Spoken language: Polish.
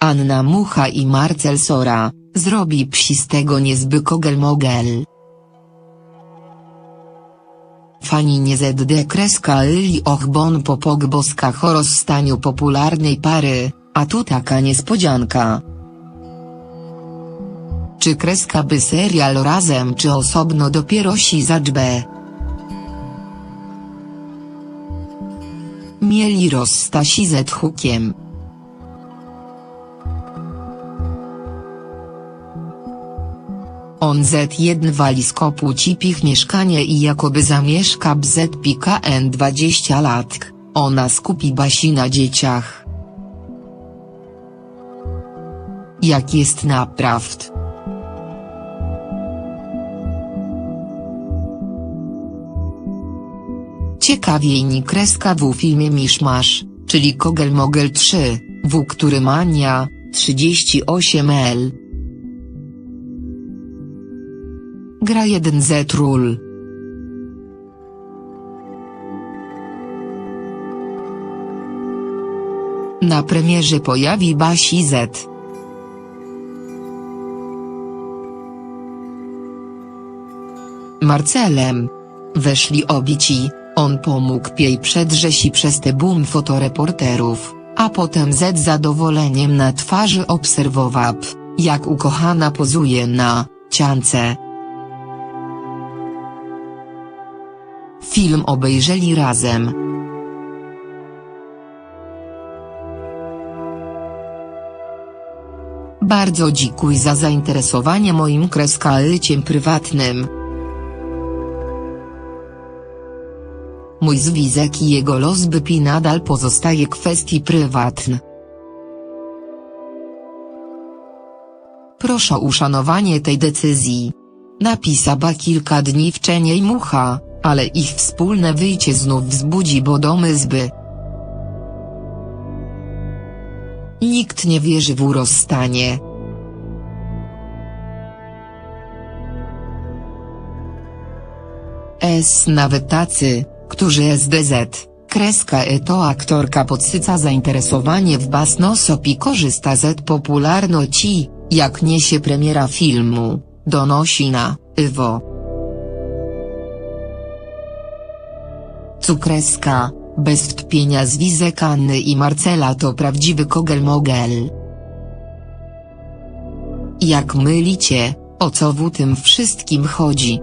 Anna Mucha i Marcel Sora, zrobi psistego niezby kogel-mogel. Fani nie ZD kreska Li och bon po pogboskach o rozstaniu popularnej pary, a tu taka niespodzianka. Czy kreska by serial razem czy osobno dopiero si zaczbę? Mieli rozstasi z hukiem. On Z1 wali z kopu cipich mieszkanie i jakoby zamieszka bz pika n 20 lat. Ona skupi basi na dzieciach. Jak jest naprawdę? Ciekawiej ni kreska w filmie Miszmasz, czyli Kogel Mogel 3, w który mania, 38L. Gra 1Z Rule. Na premierze pojawi Basi Z. Marcelem. Weszli obici, on pomógł jej przedrzeć i przez te boom fotoreporterów, a potem Z zadowoleniem na twarzy obserwował, jak ukochana pozuje na ciance. Film obejrzeli razem. Bardzo dziękuję za zainteresowanie moim kreskalyciem prywatnym. Mój związek i jego los bypi nadal pozostaje kwestii prywatn. Proszę o uszanowanie tej decyzji. Napisała kilka dni wcześniej mucha, ale ich wspólne wyjście znów wzbudzi bodomy zby. Nikt nie wierzy w rozstanie. S nawet tacy, którzy SDZ, kreska e to aktorka podsyca zainteresowanie w basnosop i korzysta z popularności, jak niesie premiera filmu, donosi na, Iwo. Cukreska, bez wtpienia zwizek Anny i Marcela to prawdziwy kogel-mogel. Jak mylicie, o co w tym wszystkim chodzi?